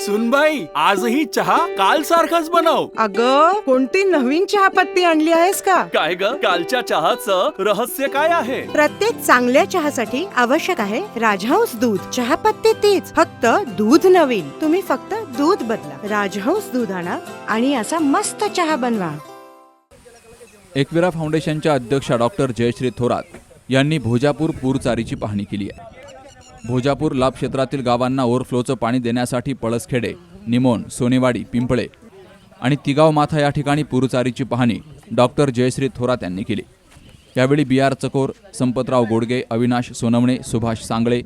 सुनबाई आजही चहा काल सारखाच बनव. अग कोणती नवीन चहापत्ती आणली आहेस का? काय ग? कालच्या चहाचं रहस्य काय आहे? प्रत्येक चांगल्या चहासाठी आवश्यक आहे राजहंस दूध. चहापत्ती तीच फक्त दूध नवीन. तुम्ही फक्त दूध बदला. राजहंस दूध आणा आणि असा मस्त चहा बनवा. एकविरा फाउंडेशनच्या अध्यक्षा डॉक्टर जयश्री थोरात यांनी भोजापूर पूरचारीची पाहणी केली आहे. भोजापूर लाभ क्षेत्रातील गावांना ओव्हरफ्लोचं पाणी देण्यासाठी पळसखेडे निमोन सोनेवाडी पिंपळे आणि तिगाव माथा या ठिकाणी पुरुचारीची पाहणी डॉक्टर जयश्री थोरात यांनी केली. यावेळी बी आर चकोर संपतराव गोडगे अविनाश सोनवणे सुभाष सांगळे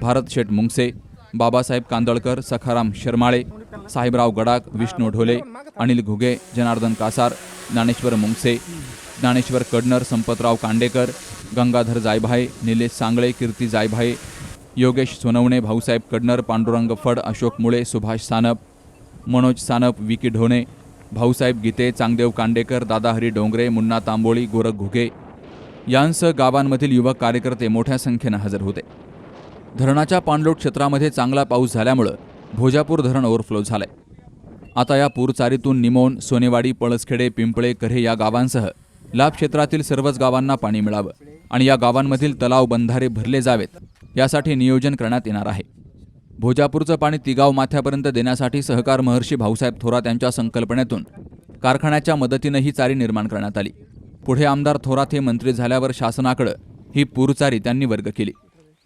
भारत शेठ मुंगसे बाबासाहेब कांदळकर सखाराम शर्माळे साहेबराव गडाक विष्णू ढोले अनिल घुगे जनार्दन कासार ज्ञानेश्वर मुंगसे ज्ञानेश्वर कडनर संपतराव कांडेकर गंगाधर जायभाये निलेश सांगळे कीर्ती जायभाये योगेश सोनवणे भाऊसाहेब कडनर पांडुरंग फड अशोक मुळे सुभाष सानप मनोज सानप विकी ढोणे भाऊसाहेब गीते चांगदेव कांडेकर दादाहरी डोंगरे मुन्ना तांबोळी गोरख घुगे यांसह गावांमधील युवक कार्यकर्ते मोठ्या संख्येनं हजर होते. धरणाच्या पाणलोट क्षेत्रामध्ये चांगला पाऊस झाल्यामुळं भोजापूर धरण ओव्हरफ्लो झालंय. आता या पूरचारीतून निमोन सोनेवाडी पळसखेडे पिंपळे कऱ्हे या गावांसह लाभ क्षेत्रातील सर्वच गावांना पाणी मिळावं आणि या गावांमधील तलाव बंधारे भरले जावेत. यासाठी नियोजन करण्यात येणार आहे. भोजापूरचं पाणी तिगाव माथ्यापर्यंत देण्यासाठी सहकार महर्षी भाऊसाहेब थोरात यांच्या संकल्पनेतून कारखान्याच्या मदतीनं ही चारी निर्माण करण्यात आली. पुढे आमदार थोरात हे मंत्री झाल्यावर शासनाकडं ही पूरचारी त्यांनी वर्ग केली.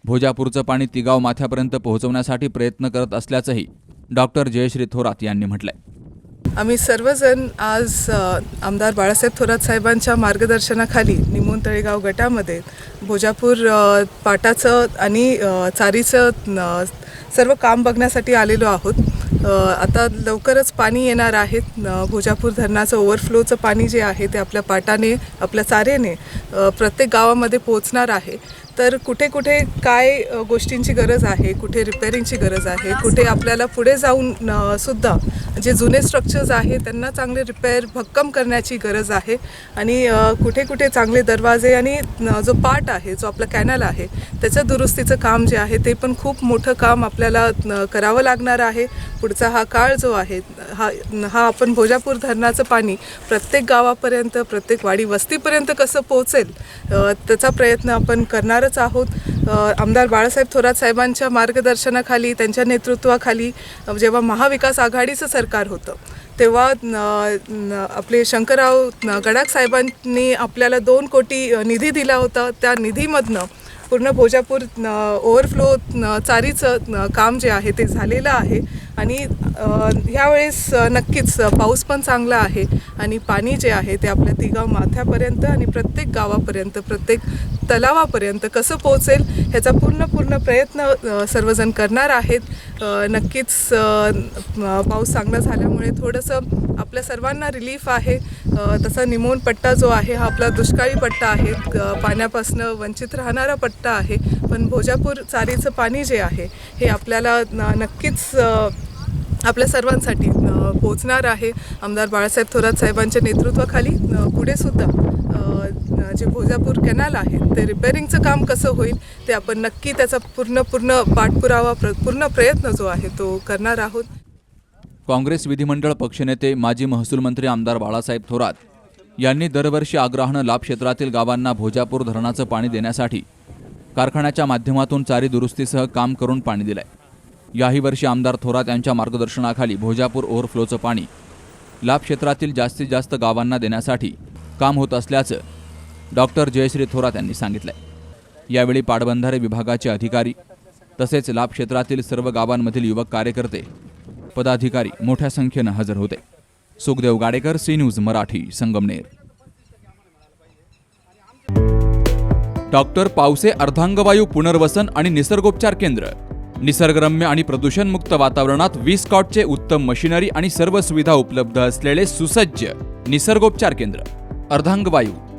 भोजापूरचं पाणी तिगाव माथ्यापर्यंत पोहोचवण्यासाठी प्रयत्न करत असल्याचंही डॉक्टर जयश्री थोरात यांनी म्हटलंय. आम्ही सर्वजण आज आमदार बाळासाहेब थोरात साहेबांच्या मार्गदर्शनाखाली निमोन तळेगाव गटामध्ये भोजापूर पाटाचं आणि चारीचं सर्व काम बघण्यासाठी आलेलो आहोत. आता लवकरच पाणी येणार आहे. भोजापूर धरणाचं ओव्हरफ्लोचं पाणी जे आहे ते आपल्या पाटाने आपल्या चारेने प्रत्येक गावामध्ये पोहोचणार आहे. तर कुठे कुठे काय गोष्टींची गरज आहे कुठे रिपेअरिंगची गरज आहे कुठे आपल्याला पुढे जाऊन सुद्धा जे जुने स्ट्रक्चर्स आहे त्यांना चांगले रिपेअर भक्कम करण्याची गरज आहे. आणि कुठे कुठे चांगले दरवाजे आणि न, जो पार्ट आहे जो आपला कॅनल आहे त्याचं दुरुस्तीचं काम जे आहे ते पण खूप मोठं काम आपल्याला न, करावं लागणार आहे. पुढचा हा काळ जो आहे हा हा आपण भोजापूर धरणाचं पाणी प्रत्येक गावापर्यंत प्रत्येक वाडी वस्तीपर्यंत कसं पोहोचेल त्याचा प्रयत्न आपण करणारच आहोत. आमदार बाळासाहेब थोरात साहेबांच्या मार्गदर्शनाखाली त्यांच्या नेतृत्वाखाली जेव्हा महाविकास आघाडीचं सरकार होतं तेव्हा आपले शंकरराव गडाख साहेबांनी आपल्याला दोन कोटी निधी दिला होता. त्या निधीमधनं पूर्ण भोजापूर ओव्हरफ्लो चारीचं काम जे आहे ते झालेलं आहे. आणि ह्यावेळेस नक्कीच पाऊस पण चांगला आहे. आणि पाणी जे आहे ते आपल्या तिगाव माथ्यापर्यंत आणि प्रत्येक गावापर्यंत प्रत्येक तलावापर्यंत कसं पोहोचेल ह्याचा पूर्ण पूर्ण प्रयत्न सर्वजण करणार आहेत. नक्कीच पाऊस चांगला झाल्यामुळे थोडंसं आपल्या सर्वांना रिलीफ आहे. तसा निमोन पट्टा जो आहे हा आपला दुष्काळी पट्टा आहे. पाण्यापासनं वंचित राहणारा पट्टा आहे. पण भोजापूर चारीचं पाणी जे आहे हे आपल्याला नक्कीच आपल्या सर्वांसाठी पोचणार आहे. आमदार बाळासाहेब थोरात साहेबांच्या नेतृत्वाखाली पुढे सुद्धा जे भोजापूर कॅनल आहे ते रिपेअरिंगचं काम कसं होईल ते आपण नक्की त्याचा पूर्ण पूर्ण पाठपुरावा प्र पूर्ण प्रयत्न जो आहे तो करणार आहोत. काँग्रेस विधिमंडळ पक्षनेते माजी महसूल मंत्री आमदार बाळासाहेब थोरात यांनी दरवर्षी आग्रहानं लाभ क्षेत्रातील गावांना भोजापूर धरणाचं पाणी देण्यासाठी कारखान्याच्या माध्यमातून चारी दुरुस्तीसह काम करून पाणी दिलंय. याही वर्षी आमदार थोरात यांच्या मार्गदर्शनाखाली भोजापूर ओव्हरफ्लोचं पाणी लाभ क्षेत्रातील जास्तीत जास्त गावांना देण्यासाठी काम होत असल्याचं डॉक्टर जयश्री थोरात यांनी सांगितलंय. यावेळी पाटबंधारे विभागाचे अधिकारी तसेच लाभ क्षेत्रातील सर्व गावांमधील युवक कार्यकर्ते पदाधिकारी मोठ्या संख्येनं हजर होते. Sukhdev Gadekar C news Marathi Sangamner. Doctor Pawase अर्धांगवायू पुनर्वसन आणि निसर्गोपचार केंद्र निसर्गरम्य आणि प्रदूषणमुक्त वातावरणात वीस कॉटचे उत्तम मशिनरी आणि सर्व सुविधा उपलब्ध असलेले सुसज्ज निसर्गोपचार केंद्र अर्धांगवायू